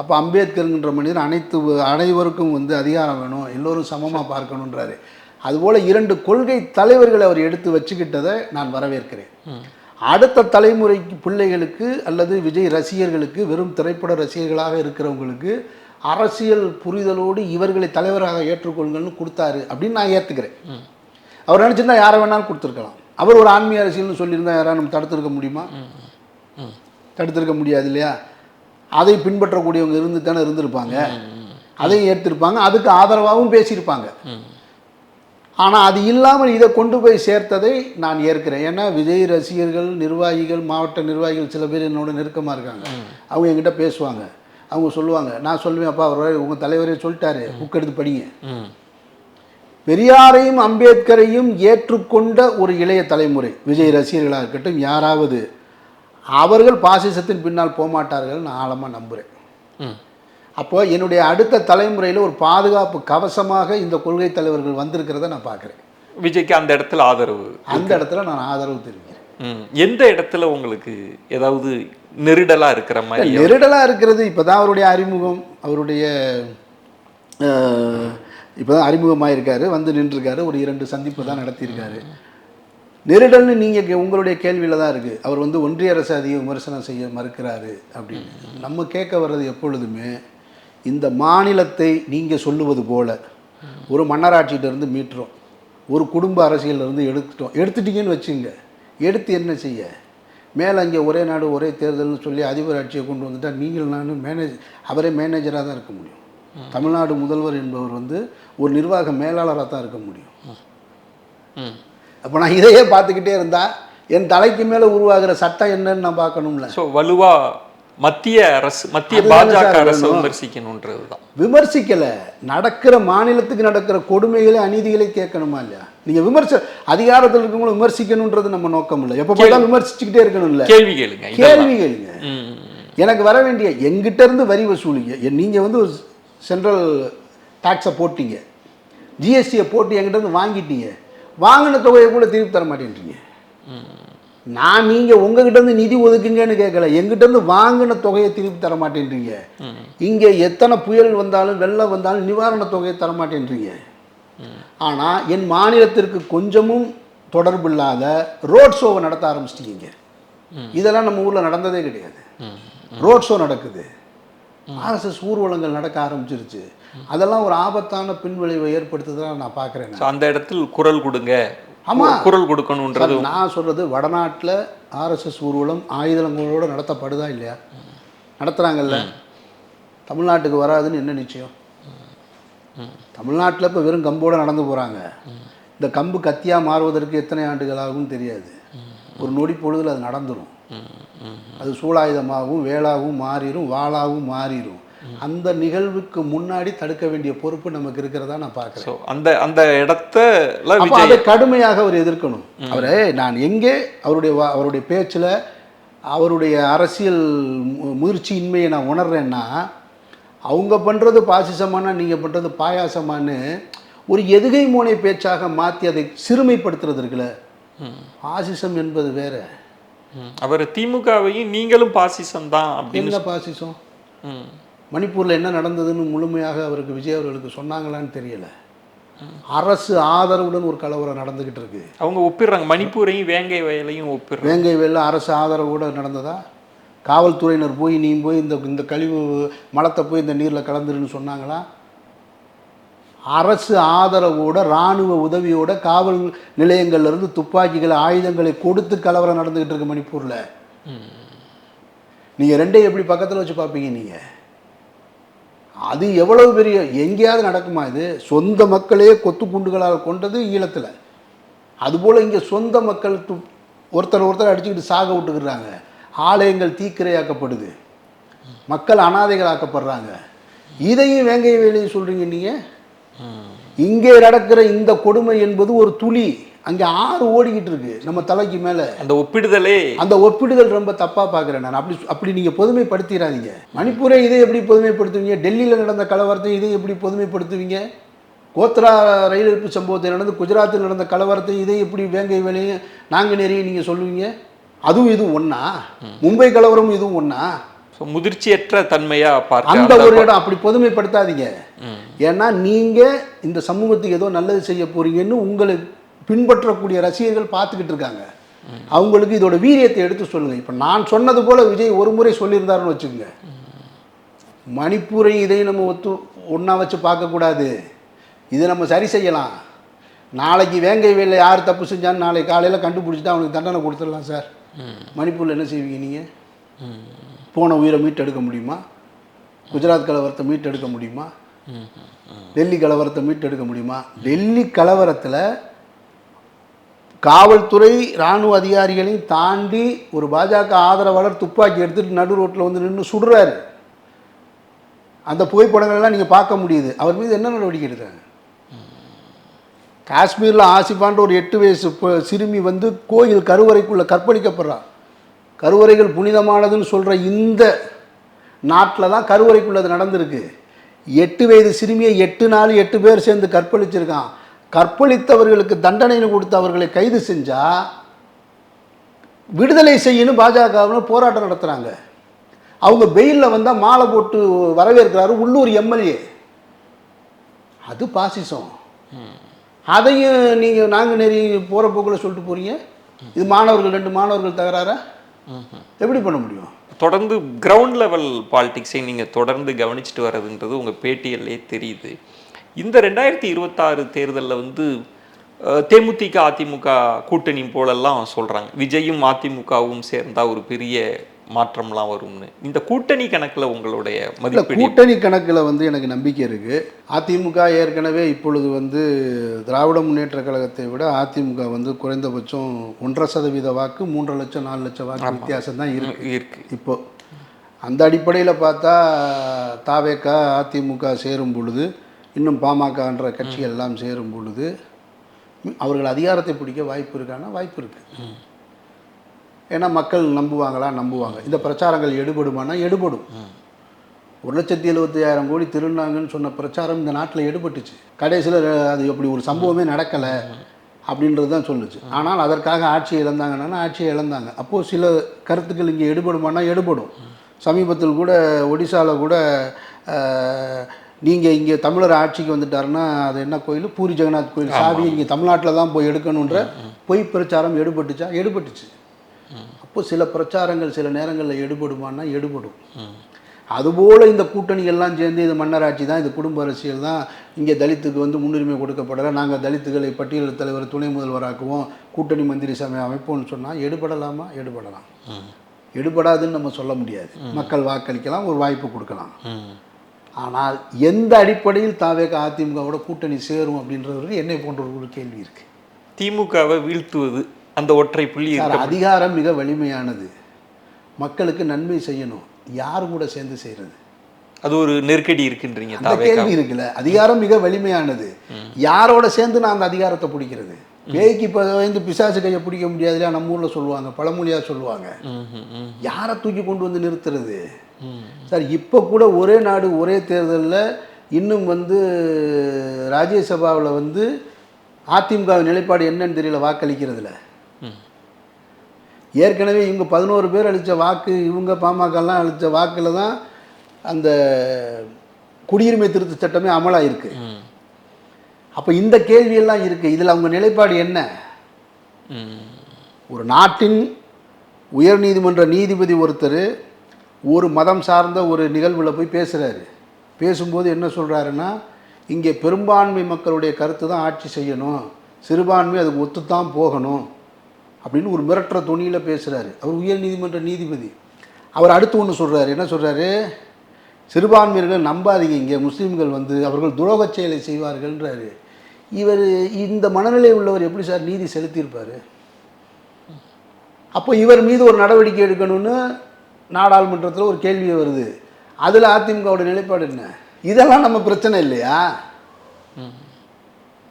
அப்போ அம்பேத்கருங்கிற மனிதர் அனைத்து அனைவருக்கும் வந்து அதிகாரம் வேணும் எல்லோரும் சமமாக பார்க்கணுன்றாரு. அதுபோல் இரண்டு கொள்கை தலைவர்களை அவர் எடுத்து வச்சுக்கிட்டதை நான் வரவேற்கிறேன். அடுத்த தலைமுறைக்கு பிள்ளைகளுக்கு அல்லது விஜய் ரசிகர்களுக்கு வெறும் திரைப்பட ரசிகர்களாக இருக்கிறவங்களுக்கு அரசியல் புரிதலோடு இவர்களை தலைவராக ஏற்றுக்கொள்ளுங்கள்னு கொடுத்தாரு அப்படின்னு நான் ஏற்றுக்கிறேன் அவர் நினச்சிருந்தா யாரை வேணாலும் கொடுத்துருக்கலாம். அவர் ஒரு ஆன்மீக அரசியல்னு சொல்லியிருந்தா யாராவது நம்ம தடுத்திருக்க முடியுமா? தடுத்திருக்க முடியாது இல்லையா? அதை பின்பற்றக்கூடியவங்க இருந்து தானே இருந்திருப்பாங்க அதையும் ஏற்றிருப்பாங்க அதுக்கு ஆதரவாகவும் பேசியிருப்பாங்க. ஆனால் அது இல்லாமல் இதை கொண்டு போய் சேர்த்ததை நான் ஏற்கிறேன். ஏன்னா விஜய் ரசிகர்கள் நிர்வாகிகள் மாவட்ட நிர்வாகிகள் சில பேர் என்னோட நெருக்கமாக இருக்காங்க. அவங்க என்கிட்ட பேசுவாங்க. அவங்க சொல்லுவாங்க நான் சொல்லுவேன் அப்பா அவர் உங்கள் தலைவரே சொல்லிட்டாரு புக் எடுத்து படிங்க. பெரியாரையும் அம்பேத்கரையும் ஏற்றுக்கொண்ட ஒரு இளைய தலைமுறை விஜய் ரசிகர்களாக இருக்கட்டும் யாராவது அவர்கள் பாசிசத்தின் பின்னால் போகமாட்டார்கள் நான் ஆழமாக நம்புகிறேன். அப்போ என்னுடைய அடுத்த தலைமுறையில் ஒரு பாதுகாப்பு கவசமாக இந்த கொள்கை தலைவர்கள் வந்திருக்கிறத நான் பார்க்குறேன் விஜய்க்கு அந்த இடத்துல ஆதரவு அந்த இடத்துல நான் ஆதரவு தெரிவிக்கிறேன். எந்த இடத்துல உங்களுக்கு ஏதாவது நெருடலா இருக்கிற மாதிரி நெருடலாக இருக்கிறது இப்போ தான் அவருடைய அறிமுகம் அவருடைய இப்போ தான் அறிமுகமாயிருக்காரு வந்து நின்றுருக்காரு ஒரு இரண்டு சந்திப்பு தான் நடத்தியிருக்காரு. நெருடல்னு நீங்கள் உங்களுடைய கேள்வியில் தான் இருக்குது அவர் வந்து ஒன்றிய அரசு அதிக விமர்சனம் செய்ய மறுக்கிறாரு அப்படின்னு. நம்ம கேட்க வர்றது எப்பொழுதுமே இந்த மாநிலத்தை நீங்கள் சொல்லுவது போல ஒரு மன்னராட்சியிட்ட இருந்து மீட்டுறோம் ஒரு குடும்ப அரசியல்ல இருந்து எடுத்துட்டோம் எடுத்துட்டீங்கன்னு வச்சுங்க. எடுத்து என்ன செய்ய? மேலே அங்கே ஒரே நாடு ஒரே தேர்தல்னு சொல்லி அதிபர் ஆட்சியை கொண்டு வந்துட்டா நீங்கள் நான் மேனேஜ் அவரே மேனேஜராக தான் இருக்க முடியும். தமிழ்நாடு முதல்வர் என்பவர் வந்து ஒரு நிர்வாக மேலாளராக தான் இருக்க முடியும். ம். அப்போ நான் இதையே பார்த்துக்கிட்டே இருந்தா என் தலைக்கு மேலே உருவாகிற சட்டம் என்னன்னு நான் பார்க்கணும்ல. ஸோ வலுவா மத்திய அரசு மத்திய பாஜக அரசு வேணும். விமர்சிக்கணுன்றது தான் விமர்சிக்கலை. நடக்கிற மாநிலத்துக்கு நடக்கிற கொடுமைகளை அநீதிகளை கேட்கணுமா இல்லையா? நீங்கள் விமர்ச அதிகாரத்தில் இருக்கவங்கள விமர்சிக்கணுன்றது நம்ம நோக்கம் இல்லை. எப்போ பார்த்தாலும் விமர்சிச்சுக்கிட்டே இருக்கணும்ல கேள்வி கேளுங்க. கேள்வி கேளுங்க. எனக்கு வர வேண்டிய எங்கிட்ட இருந்து வரி வசூலிங்க. நீங்க வந்து ஒரு சென்ட்ரல் டாக்ஸை போட்டீங்க. ஜிஎஸ்டியை போட்டு என்கிட்ட இருந்து வாங்கிட்டீங்க. வாங்கின தொகையை கூட திருப்பி தர மாட்டேன்றீங்க. நான் நீங்க உங்ககிட்ட இருந்து நிதி ஒதுக்குங்கன்னு கேட்கல. எங்கிட்ட இருந்து வாங்கின தொகையை திருப்பி தர மாட்டேன்றீங்க. இங்கே எத்தனை புயல் வந்தாலும் வெள்ளம் வந்தாலும் நிவாரண தொகையை தர மாட்டேன்றீங்க. ஆனா என் மாநிலத்திற்கு கொஞ்சமும் தொடர்பு இல்லாத ரோட் ஷோவை நடத்த ஆரம்பிச்சிட்டீங்க. இதெல்லாம் நம்ம ஊர்ல நடந்ததே கிடையாது. ரோட் ஷோ நடக்குது. ஆர்எஸ்எஸ் ஊர்வலங்கள் நடக்க ஆரம்பிச்சிருச்சு. அதெல்லாம் ஒரு ஆபத்தான பின்விளைவை ஏற்படுத்துதான் நான் பார்க்குறேன் அந்த இடத்தில் குரல் கொடுங்க. ஆமா. குரல் கொடுக்கணுன்றது நான் சொல்றது வடநாட்டில் ஆர்எஸ்எஸ் ஊர்வலம் ஆயுதங்களோட நடத்தப்படுதா இல்லையா? நடத்துகிறாங்கல்ல தமிழ்நாட்டுக்கு வராதுன்னு என்ன நிச்சயம்? தமிழ்நாட்டில் இப்போ வெறும் கம்போடு நடந்து போகிறாங்க இந்த கம்பு கத்தியாக மாறுவதற்கு எத்தனை ஆண்டுகள் ஆகும்னு தெரியாது. ஒரு நொடி பொழுதுல அது நடந்துடும். அது சூலாயுதமாகவும் வேளாகவும் மாறிடும் வாளாகவும் மாறிடும் அந்த நிகழ்வுக்கு முன்னாடி தடுக்க வேண்டிய பொறுப்பு நமக்கு இருக்கிறதா நான் பார்க்குறேன். அந்த அந்த இடத்துல அதை கடுமையாக அவர் எதிர்க்கணும். அவரே நான் எங்கே அவருடைய அவருடைய பேச்சில் அவருடைய அரசியல் மு- முதிர்ச்சியின்மையை நான் உணர்றேன்னா அவங்க பண்ணுறது பாசிசமான நீங்கள் பண்ணுறது பாயாசமான்னு ஒரு எதுகை மோனை பேச்சாக மாற்றி அதை சிறுமைப்படுத்துறது இருக்குல்ல. பாசிசம் என்பது வேற. அவர் திமுகவையும் நீங்களும் பாசிசம் தான் அப்படின்னு என்ன பாசிசம். மணிப்பூரில் என்ன நடந்ததுன்னு முழுமையாக அவருக்கு விஜய் அவர்களுக்கு சொன்னாங்களான்னு தெரியல. அரசு ஆதரவுடன் ஒரு கலவரம் நடந்துக்கிட்டு இருக்கு. அவங்க ஒப்பிடுறாங்க. மணிப்பூரையும் வேங்கை வயலையும் ஒப்பிடுறாங்க. வேங்கை வெள்ள அரசு ஆதரவோடு நடந்ததா? காவல்துறையினர் போய் நீ போய் இந்த இந்த கழிவு மலத்தை போய் இந்த நீரில் கலந்துருன்னு சொன்னாங்களா? அரசு ஆதரவோட இராணுவ உதவியோட காவல் நிலையங்கள்ல இருந்து துப்பாக்கிகளை ஆயுதங்களை கொடுத்து கலவரம் நடந்துக்கிட்டு இருக்கு மணிப்பூரில். நீங்கள் ரெண்டையும் எப்படி பக்கத்தில் வச்சு பார்ப்பீங்க நீங்கள் அது எவ்வளவு பெரிய எங்கேயாவது நடக்குமா இது? சொந்த மக்களையே கொத்து குண்டுகளால் கொண்டது ஈழத்தில். அதுபோல் இங்கே சொந்த மக்கள் து ஒருத்தர் ஒருத்தர் அடிச்சுக்கிட்டு சாக விட்டுக்கிறாங்க. ஆலயங்கள் தீக்கிரையாக்கப்படுது. மக்கள் அனாதைகளாக்கப்படுறாங்க. இதையும் வேங்கை வேலையும் சொல்கிறீங்க நீங்கள் இங்கே நடக்கிற இந்த கொடுமை என்பது ஒரு துளி. அங்கே ஆறு ஓடிக்கிட்டு இருக்கு நம்ம தலைக்கு மேலே. அந்த ஒப்பிடுதலே. அந்த ஒப்பிடுதல் ரொம்ப தப்பாக பார்க்குறேன் நான். அப்படி அப்படி நீங்கள் பொதுமைப்படுத்திடாதீங்க மணிப்பூரை இதை எப்படி பொதுமைப்படுத்துவீங்க? டெல்லியில் நடந்த கலவரத்தை இதை எப்படி பொதுமைப்படுத்துவீங்க? கோத்ரா ரயில் இழப்பு சம்பவத்தில் நடந்து குஜராத்தில் நடந்த கலவரத்தை இதை எப்படி வேங்கை வேலையும் நாங்குநேரியும் நீங்கள் சொல்லுவீங்க? அதுவும் இதுவும் ஒன்றா மும்பை கலவரம் இதுவும் ஒன்றா முதிர்ச்சியற்ற தன்மையா பார்க்க அந்த ஒரு இடம் அப்படி பொதுமைப்படுத்தாதீங்க. ஏன்னா நீங்கள் இந்த சமூகத்துக்கு ஏதோ நல்லது செய்ய போறீங்கன்னு உங்களை பின்பற்றக்கூடிய ரசிகர்கள் பார்த்துக்கிட்டு இருக்காங்க. அவங்களுக்கு இதோட வீரியத்தை எடுத்து சொல்லுங்க. இப்போ நான் சொன்னது போல விஜய் ஒரு முறை சொல்லியிருந்தாருன்னு வச்சுக்கோங்க. மணிப்பூரையும் இதையும் நம்ம ஒத்து ஒன்றா வச்சு பார்க்கக்கூடாது. இதை நம்ம சரி செய்யலாம். நாளைக்கு வேங்கை வேலை யார் தப்பு செஞ்சான்னு நாளைக்கு காலையில் கண்டுபிடிச்சிட்டா அவனுக்கு தண்டனை கொடுத்துடலாம் சார். மணிப்பூரில் என்ன செய்வீங்க நீங்கள் போன உயிரை மீட்டெடுக்க முடியுமா? குஜராத் கலவரத்தை மீட்டெடுக்க முடியுமா? டெல்லி கலவரத்தை மீட்டெடுக்க முடியுமா? டெல்லி கலவரத்தில் காவல்துறை இராணுவ அதிகாரிகளையும் தாண்டி ஒரு பாஜக ஆதரவாளர் துப்பாக்கி எடுத்துகிட்டு நடு ரோட்டில் வந்து நின்று சுடுறாரு. அந்த புகைப்படங்கள்லாம் நீங்கள் பார்க்க முடியுது. அவர் மீது என்ன நடவடிக்கை எடுக்கிறாங்க? காஷ்மீரில் ஆசிஃபான்ற ஒரு எட்டு வயசு சிறுமி வந்து கோயில் கருவறைக்குள்ளே கற்பழிக்கப்படுறா. கருவறைகள் புனிதமானதுன்னு சொல்கிற இந்த நாட்டில் தான் கருவறைக்குள்ளே அது நடந்திருக்கு. எட்டு வயது சிறுமியை எட்டு நாள் எட்டு பேர் சேர்ந்து கற்பழிச்சிருக்கான். கற்பழித்தவர்களுக்கு தண்டனைன்னு கொடுத்து அவர்களை கைது செஞ்சால் விடுதலை செய்யணும் பாஜகவினர் போராட்டம் நடத்துகிறாங்க அவங்க பெயிலில் வந்தால் மாலை போட்டு வரவேற்கிறாரு உள்ளூர் எம்எல்ஏ. அது பாசிசம். அதையும் நீங்கள் நாங்கள் நெறி போகிற போக்கில் சொல்லிட்டு போகிறீங்க இது மாணவர்கள் ரெண்டு மாணவர்கள் தகராறா? எப்படி பண்ண முடியும்? தொடர்ந்து கிரவுண்ட் லெவல் பாலிடிக்ஸை நீங்கள் தொடர்ந்து கவனிச்சுட்டு வர்றதுன்றது உங்கள் பேட்டியல்லே தெரியுது. இந்த ரெண்டாயிரத்தி இருபத்தாறு தேர்தலில் வந்து தேமுதிக அதிமுக கூட்டணி போலெல்லாம் சொல்கிறாங்க விஜயும் அதிமுகவும் சேர்ந்தா ஒரு பெரிய மாற்றம்லாம் வரும்னு. இந்த கூட்டணி கணக்கில் உங்களுடைய இல்லை மதிப்பீடு கூட்டணி கணக்கில் வந்து எனக்கு நம்பிக்கை இருக்குது அதிமுக ஏற்கனவே இப்பொழுது வந்து திராவிட முன்னேற்ற கழகத்தை விட அதிமுக வந்து குறைந்தபட்சம் ஒன்றரை சதவீத வாக்கு மூன்றரை லட்சம் நாலு லட்சம் வாக்கு வித்தியாசம் தான் இருக்கு. இருக்கு. இப்போ அந்த அடிப்படையில் பார்த்தா தாவேக்கா அதிமுக சேரும் பொழுது இன்னும் பாமகன்ற கட்சிகள் எல்லாம் சேரும் பொழுது அவர்கள் அதிகாரத்தை பிடிக்க வாய்ப்பு இருக்கான்னா வாய்ப்பு இருக்குது ஏன்னா மக்கள் நம்புவாங்களா? நம்புவாங்க. இந்த பிரச்சாரங்கள் எடுபடுமானா எடுபடும். ஒரு லட்சத்தி எழுபத்தி ஆயிரம் கோடி திருநாங்கன்னு சொன்ன பிரச்சாரம் இந்த நாட்டில் எடுபட்டுச்சு. கடைசியில் அது அப்படி ஒரு சம்பவமே நடக்கலை அப்படின்றது தான் சொல்லுச்சு. ஆனால் அதற்காக ஆட்சியை இழந்தாங்கன்னா ஆட்சியை இழந்தாங்க. அப்போது சில கருத்துக்கள் இங்கே எடுபடுமானா எடுபடும். சமீபத்தில் கூட ஒடிசாவில் கூட நீங்கள் இங்கே தமிழர் ஆட்சிக்கு வந்துட்டாருன்னா அது என்ன கோயில்? பூரி ஜெகநாத் கோயில். சாவி இங்கே தமிழ்நாட்டில் தான் போய் எடுக்கணுன்ற பொய் பிரச்சாரம் எடுபட்டுச்சா? எடுபட்டுச்சு. அப்போ சில பிரச்சாரங்கள் சில நேரங்களில் எடுபடுமான்னா எடுபடும். அதுபோல் இந்த கூட்டணிகள்லாம் சேர்ந்து இது மன்னராட்சி தான் இது குடும்ப அரசியல் தான். இங்கே தலித்துக்கு வந்து முன்னுரிமை கொடுக்கப்படலை. நாங்கள் தலித்துகளை பட்டியல் தலைவர் துணை முதல்வராக்குவோம். கூட்டணி மந்திரி சபை அமைப்போம்னு சொன்னால் எடுபடலாமா? எடுபடலாம். எடுபடாதுன்னு நம்ம சொல்ல முடியாது. மக்கள் வாக்களிக்கலாம் ஒரு வாய்ப்பு கொடுக்கலாம். ஆனால் எந்த அடிப்படையில் தாவேக அதிமுகவோட கூட்டணி சேரும் அப்படின்றது என்னை போன்ற ஒரு கேள்வி இருக்குது திமுகவை வீழ்த்துவது அந்த ஒற்றை புள்ளி இருக்க அதிகாரம் மிக வலிமையானது. மக்களுக்கு நன்மை செய்யணும். யார் கூட சேர்ந்து செய்கிறது அது ஒரு நெருக்கடி இருக்குன்றீங்க அந்த கேள்வி இருக்குல்ல. அதிகாரம் மிக வலிமையானது. யாரோட சேர்ந்து நான் அந்த அதிகாரத்தை பிடிக்கிறது? பேய்க்கு இப்போ வந்து பிசாசு கையை பிடிக்க முடியாது நம்ம ஊரில் சொல்லுவாங்க பழமொழியாக சொல்லுவாங்க. யாரை தூக்கி கொண்டு வந்து நிறுத்துறது? சார் இப்போ கூட ஒரே நாடு ஒரே தேர்தலில் இன்னும் வந்து ராஜ்யசபாவில் வந்து அதிமுக நிலைப்பாடு என்னன்னு தெரியல வாக்களிக்கிறதுல. ஏற்கனவே இவங்க பதினோரு பேர் அளித்த வாக்கு இவங்க பாமகலாம் அளித்த வாக்கில் தான் அந்த குடியுரிமை திருத்த சட்டமே அமலாயிருக்கு. அப்போ இந்த கேள்வியெல்லாம் இருக்குது இதில் அவங்க நிலைப்பாடு என்ன? ஒரு நாட்டின் உயர்நீதிமன்ற நீதிபதி ஒருத்தர் ஒரு மதம் சார்ந்த ஒரு நிகழ்வில் போய் பேசுகிறாரு பேசும்போது என்ன சொல்கிறாருன்னா இங்கே பெரும்பான்மை மக்களுடைய கருத்து தான் ஆட்சி செய்யணும். சிறுபான்மை அதுக்கு ஒத்துத்தான் போகணும். அப்படின்னு ஒரு மிரட்டுற துணியில் பேசுகிறாரு அவர் உயர் நீதிமன்ற நீதிபதி. அவர் அடுத்து ஒன்று சொல்கிறாரு என்ன சொல்கிறாரு சிறுபான்மையர்கள் நம்பாதீங்க. இங்கே முஸ்லீம்கள் வந்து அவர்கள் துரோகச் செயலை செய்வார்கள்ன்றாரு. இவர் இந்த மனநிலை உள்ளவர் எப்படி சார் நீதி செலுத்தியிருப்பார்? அப்போ இவர் மீது ஒரு நடவடிக்கை எடுக்கணும்னு நாடாளுமன்றத்தில் ஒரு கேள்வி வருது. அதில் அதிமுகவோட நிலைப்பாடு என்ன? இதெல்லாம் நம்ம பிரச்சனை இல்லையா?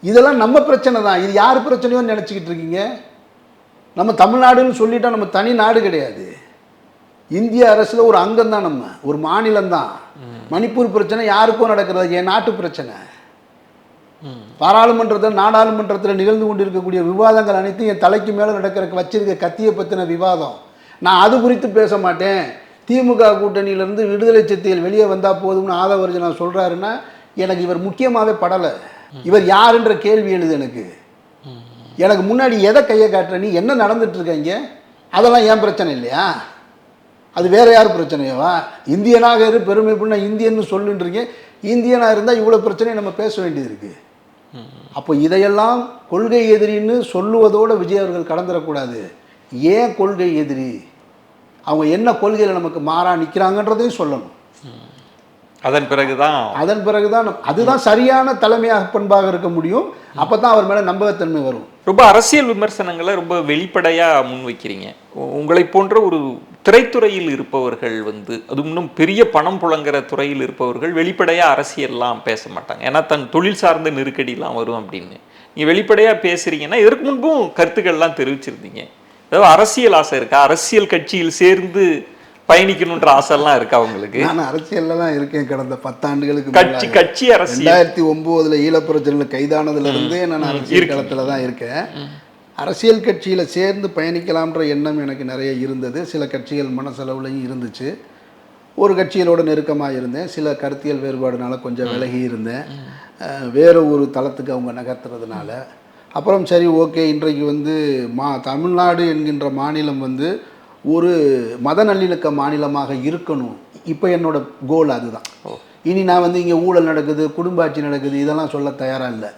இதெல்லாம் நம்ம பிரச்சனை தான். இது யார் பிரச்சனையோன்னு நினச்சிக்கிட்டு இருக்கீங்க? நம்ம தமிழ்நாடுன்னு சொல்லிட்டா நம்ம தனி நாடு கிடையாது. இந்திய அரசில் ஒரு அங்கம் தான் நம்ம. ஒரு மாநிலம் தான். மணிப்பூர் பிரச்சனை யாருக்கும் நடக்கிறது? என் நாட்டு பிரச்சனை. பாராளுமன்றத்தில் நாடாளுமன்றத்தில் நிகழ்ந்து கொண்டிருக்கக்கூடிய விவாதங்கள் அனைத்தும் என் தலைக்கு மேலே நடக்கிற வச்சிருக்க கத்தியை பற்றின விவாதம். நான் அது குறித்து பேச மாட்டேன். திமுக கூட்டணியிலேருந்து விடுதலை சித்திகள் வெளியே வந்தால் போதும்னு ஆதவர்ஜனா சொல்கிறாருன்னா எனக்கு இவர் முக்கியமாகவே படலை. இவர் யாருன்ற கேள்வி எழுது எனக்கு. எனக்கு முன்னாடி எதை கையை காட்டுற? நீ என்ன நடந்துட்டுருக்கீங்க அதெல்லாம் ஏன் பிரச்சனை இல்லையா? அது வேற யார் பிரச்சனையவா? இந்தியனாக இரு பெருமை பண்ண இந்தியன்னு சொல்லுன்றீங்க இந்தியனாக இருந்தால் இவ்வளோ பிரச்சனையை நம்ம பேச வேண்டியது இருக்குது அப்போ இதையெல்லாம் கொள்கை எதிரின்னு சொல்லுவதோடு விஜய் அவர்கள் கடந்துடக்கூடாது ஏன் கொள்கை எதிரி? அவங்க என்ன கொள்கையில் நமக்கு மாறா நிற்கிறாங்கன்றதையும் சொல்லணும். அதன் பிறகுதான். அதன் பிறகுதான் அதுதான் சரியான தலைமையாக பண்பாக இருக்க முடியும். அப்போ தான் அவர் மேலே நம்பகத்தன்மை வரும். ரொம்ப அரசியல் விமர்சனங்களை ரொம்ப வெளிப்படையா முன்வைக்கிறீங்க உங்களை போன்ற ஒரு திரைத்துறையில் இருப்பவர்கள் வந்து அது இன்னும் பெரிய பணம் புழங்குற துறையில் இருப்பவர்கள் வெளிப்படையா அரசியல்லாம் பேச மாட்டாங்க. ஏன்னா தன் தொழில் சார்ந்த நெருக்கடிலாம் வரும் அப்படின்னு. நீங்க வெளிப்படையா பேசுறீங்கன்னா இதற்கு முன்பும் கருத்துக்கள்லாம் தெரிவிச்சிருந்தீங்க. ஏதாவது அரசியல் ஆசை இருக்கா? அரசியல் கட்சியில் சேர்ந்து பயணிக்கணுன்ற ஆசைலாம் இருக்கா உங்களுக்கு? நான் அரசியல்ல தான் இருக்கேன். கடந்த பத்தாண்டுகளுக்கு கட்சி. கட்சி அரசியல். ரெண்டாயிரத்தி ஒம்போதுல ஈழப்பிரச்சனையில் கைதானதுல இருந்தே நான் அரசியல். களத்தில் தான் இருக்கேன். அரசியல் கட்சியில் சேர்ந்து பயணிக்கலாம்ன்ற எண்ணம் எனக்கு நிறைய இருந்தது. சில கட்சிகள் மனசளவுலையும் இருந்துச்சு. ஒரு கட்சிகளோட நெருக்கமாக இருந்தேன். சில கருத்தியல் வேறுபாடுனால கொஞ்சம் விலகி இருந்தேன். வேற ஒரு தளத்துக்கு அவங்க நகர்த்துறதுனால அப்புறம் சரி ஓகே இன்றைக்கு வந்து மா தமிழ்நாடு என்கின்ற மாநிலம் வந்து ஒரு மத நல்லிணக்க மாநிலமாக இருக்கணும். இப்போ என்னோட கோல் அதுதான். இனி நான் வந்து இங்கே ஊழல் நடக்குது குடும்ப ஆட்சி நடக்குது இதெல்லாம் சொல்ல தயாராக இல்லை.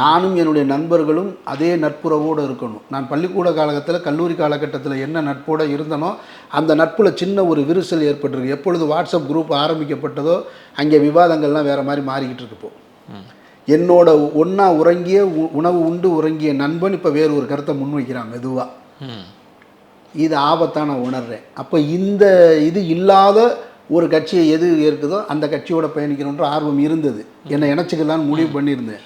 நானும் என்னுடைய நண்பர்களும் அதே நட்புறவோடு இருக்கணும். நான் பள்ளிக்கூட காலகட்டத்தில் கல்லூரி காலகட்டத்தில் என்ன நட்போடு இருந்தனோ அந்த நட்பில் சின்ன ஒரு விரிசல் ஏற்பட்டிருக்கு. எப்பொழுது வாட்ஸ்அப் குரூப் ஆரம்பிக்கப்பட்டதோ அங்கே விவாதங்கள்லாம் வேறு மாதிரி மாறிக்கிட்டு இருக்கு இப்போ. என்னோட ஒன்றா உறங்கிய உணவு உண்டு உறங்கிய நண்பன் இப்போ வேறு ஒரு கருத்தை முன்வைக்கிறான் மெதுவாக. இது ஆபத்தாக நான் உணர்றேன் அப்போ இந்த இது இல்லாத ஒரு கட்சியை எது இருக்குதோ அந்த கட்சியோட பயணிக்கணுன்ற ஆர்வம் இருந்தது. என்னை இணைச்சிக்கலான்னு முடிவு பண்ணியிருந்தேன்.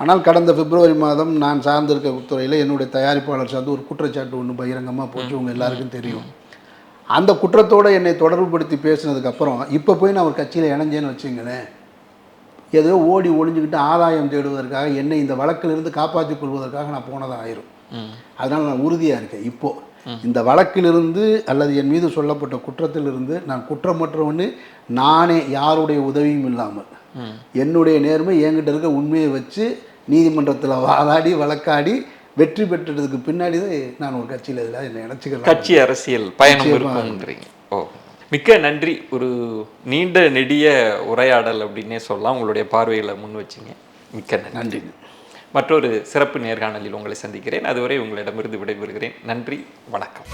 ஆனால் கடந்த பிப்ரவரி மாதம் நான் சார்ந்திருக்க துறையில் என்னுடைய தயாரிப்பாளர் சார்ந்து ஒரு குற்றச்சாட்டு ஒன்று பகிரங்கமாக போச்சு உங்கள் எல்லாருக்கும் தெரியும். அந்த குற்றத்தோடு என்னை தொடர்புபடுத்தி பேசினதுக்கப்புறம் இப்போ போய் நான் ஒரு கட்சியில் இணைஞ்சேன்னு வச்சுங்களேன். ஏதோ ஓடி ஒளிஞ்சுக்கிட்டு ஆதாயம் தேடுவதற்காக என்னை இந்த வழக்கிலிருந்து காப்பாற்றிக் கொள்வதற்காக நான் போனதாக ஆயிரும். அதனால் நான் உறுதியாக இருக்கேன். இப்போ இந்த வழக்கிலிருந்து அல்லது என் மீது சொல்லப்பட்ட குற்றத்திலிருந்து நான் குற்றமற்றவன்னு நானே யாருடைய உதவியும் இல்லாமல். என்னுடைய நேர்மை என்கிட்ட இருக்க உண்மையை வச்சு நீதிமன்றத்தில் வாதாடி வழக்காடி வெற்றி பெற்றதுக்கு பின்னாடி தான் நான் ஒரு கட்சியில் இதில் என்னை இணைச்சிக்கலாம் கட்சி அரசியல் பயணம் ஓ. மிக்க நன்றி. ஒரு நீண்ட நெடிய உரையாடல் அப்படின்னே சொல்லலாம். உங்களுடைய பார்வைகளை முன் வச்சிங்க. மிக்க நன்றி. மற்றொரு சிறப்பு நேர்காணலில் உங்களை சந்திக்கிறேன். அதுவரை உங்களிடமிருந்து விடைபெறுகிறேன். நன்றி. வணக்கம்.